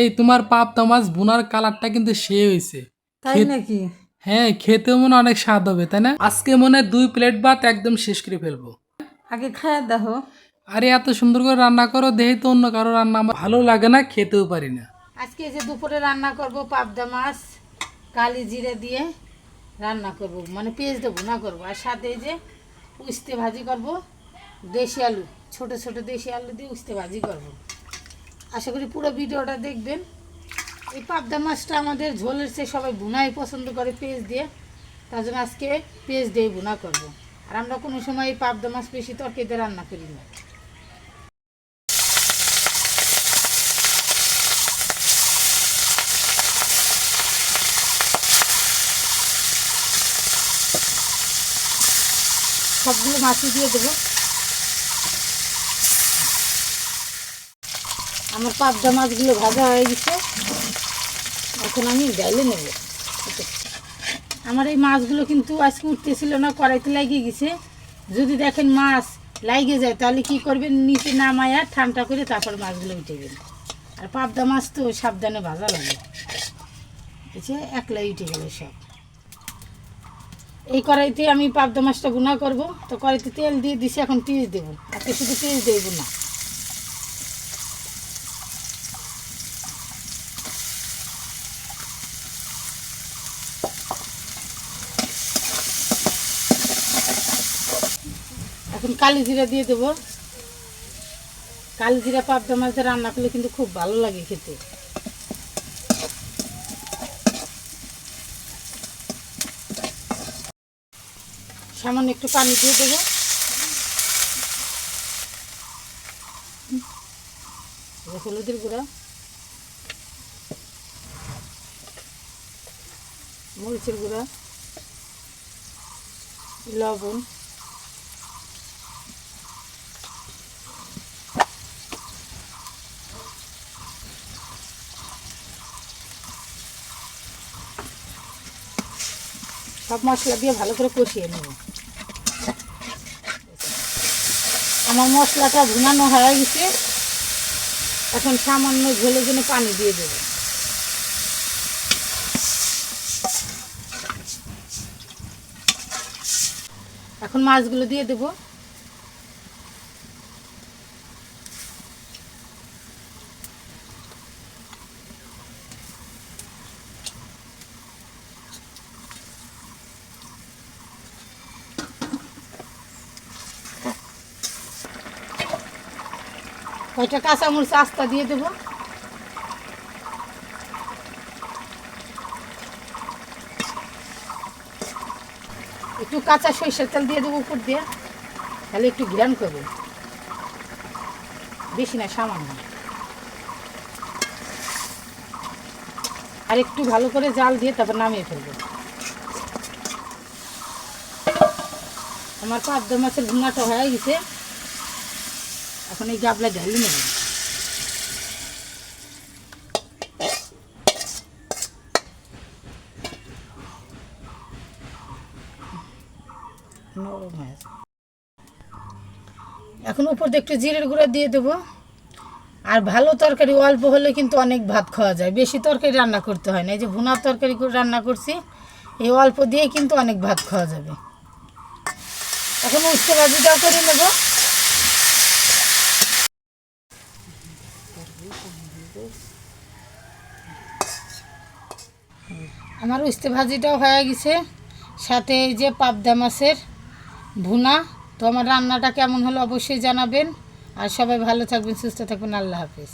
এই তোমার পাবদা মাছ বোনার কালারটা কিন্তু সে হয়েছে তাই নাকি? হ্যাঁ খেতে মনে অনেক স্বাদ হবে তাই না? আজকে মনে দুই প্লেট ভাত একদম শেষ করে ফেলব। আগে খায়া দেখো। আরে এত সুন্দর করে রান্না করো দেখি তো অন্য কারও রান্না আমার ভালো লাগে না খেতেও পারি না। আজকে যে দুপুরে রান্না করব পাবদা মাছ কালি জিরে দিয়ে রান্না করব মানে পেঁয়াজ দেবো না করব। আর সাথে এই যে উস্তে ভাজি করব দেশি আলু ছোট ছোট দেশি আলু দিয়ে উস্তে ভাজি করব। আশা করি পুরো ভিডিওটা দেখবেন। এই পাবদা মাছটা আমাদের ঝোলের চেয়ে সবাই বুনাই পছন্দ করে পেঁয়াজ দিয়ে। তার জন্য আজকে পেঁয়াজ দিয়ে বুনা করব। আর আমরা কোনো সময় এই পাবদা মাছ বেশি তরকারিতে রান্না করি না। সবগুলো মাছই দিয়ে দেবো। আমার পাবদা মাছগুলো ভাজা হয়ে গেছে। এখন আমি ডাইলে নেব। আমার এই মাছগুলো কিন্তু আজকে উঠতেছিল না, কড়াইতে লাগিয়ে গেছে। যদি দেখেন মাছ লাগিয়ে যায়, তাহলে কি করবেন? নিচে নামায়া ঠান্ডা করে তারপর মাছগুলো উঠে গেল। আর পাবদা মাছ তো সাবধানে ভাজা লাগে। বুঝছে একলাই উঠে গেল সব। এই কড়াইতে আমি পাবদা মাছটা গুনা করব। তো কড়াইতে তেল দিয়ে দিছি, এখন পিস দেবো। আজকে শুধু পিস দেবো না। এখন কালি জিরা দিয়ে দেবো। কালি জিরা পাবদা মাছ রান্না করলে কিন্তু খুব ভালো লাগে খেতে। সামান্য একটু পানি দিয়ে দেবো। হলুদের গুঁড়া। মরিচের গুঁড়া। লবণ। সব মশলা দিয়ে ভালো করে কষিয়ে নেব। আমার মশলাটা ভুনানো হয়ে গেছে। এখন সামান্য ঝোলের জন্য পানি দিয়ে দেব। এখন মাছগুলো দিয়ে দেব। কয়টা কাঁচামরিচ আস্তা দিয়ে দেবো? একটু কাঁচা সরিষার তেল দিয়ে দেবো উপর দিয়ে। তাহলে একটু ঘ্রাণ করবে। বেশি না, সামান্য। আর একটু ভালো করে জাল দিয়ে তারপর নামিয়ে ফেলব। আমার পাবদা মাছের ভুনাটা হয়ে গেছে। এখন এই গাবলা ঢালি নেব। এখন উপর দিয়ে একটু জিরের গুঁড়া দিয়ে দেবো। আর ভালো তরকারি অল্প হলে কিন্তু অনেক ভাত খাওয়া যায়। বেশি তরকারি রান্না করতে হয় না। এই যে ভুনার তরকারি করে রান্না করছি, এই অল্প দিয়ে কিন্তু অনেক ভাত খাওয়া যাবে। এখন উচ্ছে ভাজিটাও করে নেব। আমার উস্তে ভাজিটাও হয়ে গেছে। সাথে এই যে পাবদা মাছের ভুনা। তো আমার রান্নাটা কেমন হলো অবশ্যই জানাবেন। আর সবাই ভালো থাকবেন, সুস্থ থাকবেন। আল্লাহ হাফিজ।